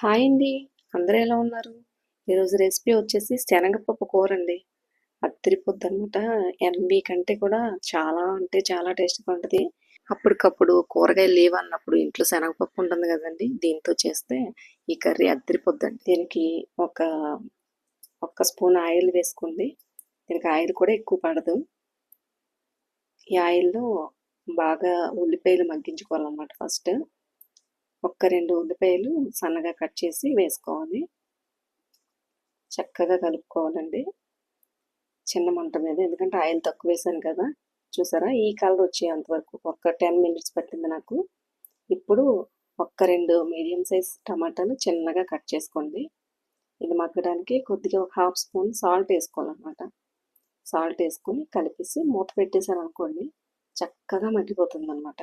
Hi అండి. అందరూ ఎలా ఉన్నారు? ఈరోజు రెసిపీ వచ్చేసి శనగపప్పు కూర అండి అద్దరిపోద్ది అనమాట ఎన్బి కంటే కూడా చాలా అంటే చాలా టేస్ట్గా ఉంటుంది. అప్పటికప్పుడు కూరగాయలు లేవు అన్నప్పుడు ఇంట్లో శనగపప్పు ఉంటుంది కదండి. దీంతో చేస్తే ఈ కర్రీ అద్దరిపోద్దండి దీనికి ఒక ఒక్క స్పూన్ ఆయిల్ వేసుకోండి. దీనికి ఆయిల్ కూడా ఎక్కువ పడదు. ఈ ఆయిల్లో బాగా ఉల్లిపాయలు మగ్గించుకోవాలన్నమాట ఫస్ట్. ఒక్క రెండు ఉల్లిపాయలు సన్నగా కట్ చేసి వేసుకోవాలి. చక్కగా కలుపుకోవాలండి. చిన్న మంట మీద ఎందుకంటే ఆయిల్ తక్కువ వేసాను కదా. చూసారా? ఈ కలర్ వచ్చేంత వరకు ఒక టెన్ మినిట్స్ పట్టింది నాకు. ఇప్పుడు ఒక్క రెండు మీడియం సైజ్ టమాటాలు చిన్నగా కట్ చేసుకోండి. ఇది మగ్గడానికి కొద్దిగా ఒక హాఫ్ స్పూన్ సాల్ట్ వేసుకోవాలన్నమాట. సాల్ట్ వేసుకొని కలిపేసి మూత పెట్టేశాను అనుకోండి చక్కగా మగ్గిపోతుంది అనమాట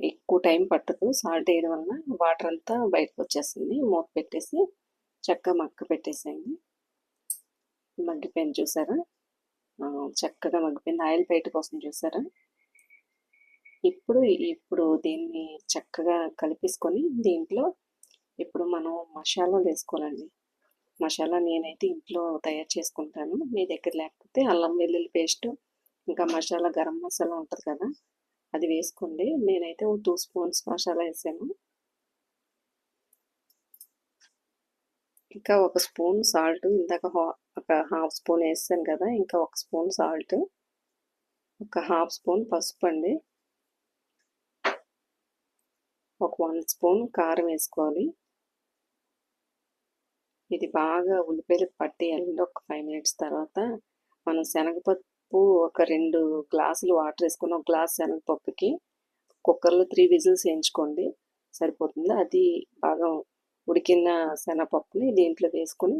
ఎక్కువ టైం పట్టదు. సాల్ట్ వేయడం వలన వాటర్ అంతా బయటకు వచ్చేస్తుంది. మూత పెట్టేసి చక్కగా మక్క పెట్టేసేయండి. మగ్గిపోయింది చూసారా? చక్కగా మగ్గిపోయింది. ఆయిల్ బయటకు వస్తుంది చూసారా? ఇప్పుడు ఇప్పుడు దీన్ని చక్కగా కలిపేసుకొని దీంట్లో ఇప్పుడు మనం మసాలా వేసుకోవాలండి. మసాలా నేనైతే ఇంట్లో తయారు చేసుకుంటాను. మీ దగ్గర లేకపోతే అల్లం వెల్లుల్లి పేస్ట్ ఇంకా మసాలా గరం మసాలా ఉంటుంది కదా? అది వేసుకోండి. నేనైతే ఒక టూ స్పూన్స్ మసాలా వేసాను. ఇంకా ఒక స్పూన్ సాల్ట్ ఇందాక ఒక హాఫ్ స్పూన్ వేసాను కదా ఇంకా ఒక స్పూన్ సాల్ట్ ఒక హాఫ్ స్పూన్ పసుపు అండి. ఒక వన్ స్పూన్ కారం వేసుకోవాలి. ఇది బాగా ఉల్లిపాయలు పట్టేయాలండి ఒక ఫైవ్ మినిట్స్ తర్వాత మనం శనగపప్పు పప్పు ఒక రెండు గ్లాసులు వాటర్ వేసుకుని ఒక గ్లాస్ శనగపప్పుకి కుక్కర్లో త్రీ విజిల్స్ వేయించుకోండి సరిపోతుంది. అది బాగా ఉడికిన శనగపప్పుని దీంట్లో వేసుకొని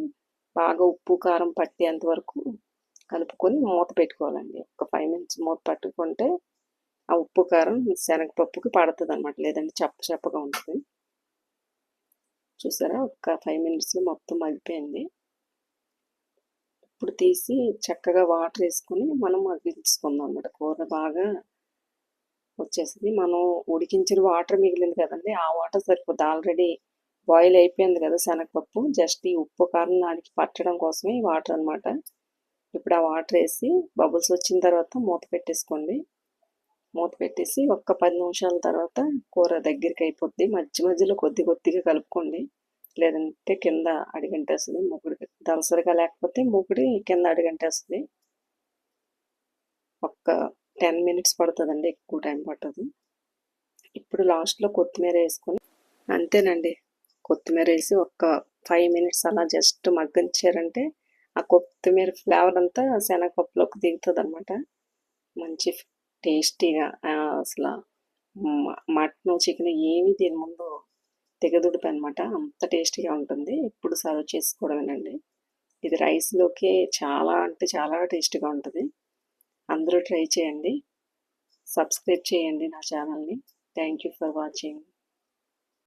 బాగా ఉప్పు కారం పట్టేంత వరకు కలుపుకొని మూత పెట్టుకోవాలండి. ఒక ఫైవ్ మినిట్స్ మూత పట్టుకుంటే ఆ ఉప్పు కారం శనగపప్పుకి పడుతుంది అనమాట లేదంటే చప్ప చప్పగా ఉంటుంది. చూసారా? ఒక ఫైవ్ మినిట్స్లో మొత్తం మగిపోయింది ఇప్పుడు తీసి చక్కగా వాటర్ వేసుకొని మనం మగ్గించుకుందాం అన్నమాట. కూర బాగా వచ్చేసింది. మనం ఉడికించిన వాటర్ మిగిలింది కదండి ఆ వాటర్ సరిపోద్ది. ఆల్రెడీ బాయిల్ అయిపోయింది కదా శనగపప్పు. జస్ట్ ఈ ఉప్పు కారం దానికి పట్టడం కోసమే ఈ వాటర్ అనమాట ఇప్పుడు ఆ వాటర్ వేసి బబుల్స్ వచ్చిన తర్వాత మూత పెట్టేసుకోండి. మూత పెట్టేసి ఒక్క పది నిమిషాల తర్వాత కూర దగ్గరికి అయిపోద్ది. మధ్య మధ్యలో కొద్ది కొద్దిగా కలుపుకోండి. లేదంటే కింద అడిగంటేస్తుంది మూకుడికి దలసరిగా లేకపోతే మూకుడి కింద అడిగంటేస్తుంది. ఒక్క టెన్ మినిట్స్ పడుతుందండి ఎక్కువ టైం పట్టదు. ఇప్పుడు లాస్ట్లో కొత్తిమీర వేసుకొని అంతేనండి. కొత్తిమీర వేసి ఒక్క ఫైవ్ మినిట్స్ అలా జస్ట్ మగ్గించారంటే ఆ కొత్తిమీర ఫ్లేవర్ అంతా శనగపప్పులోకి దిగుతుంది అనమాట మంచి టేస్టీగా అసలు మటన్ చికెన్ ఏమి దీని ముందు తెగదుడుపు అనమాట అంత టేస్టీగా ఉంటుంది. ఇప్పుడు సర్వ్ చేసుకోవడమేనండి ఇది రైస్లోకి చాలా అంటే చాలా టేస్టీగా ఉంటుంది. అందరూ ట్రై చేయండి. సబ్స్క్రైబ్ చేయండి నా ఛానల్ని. Thank you for watching.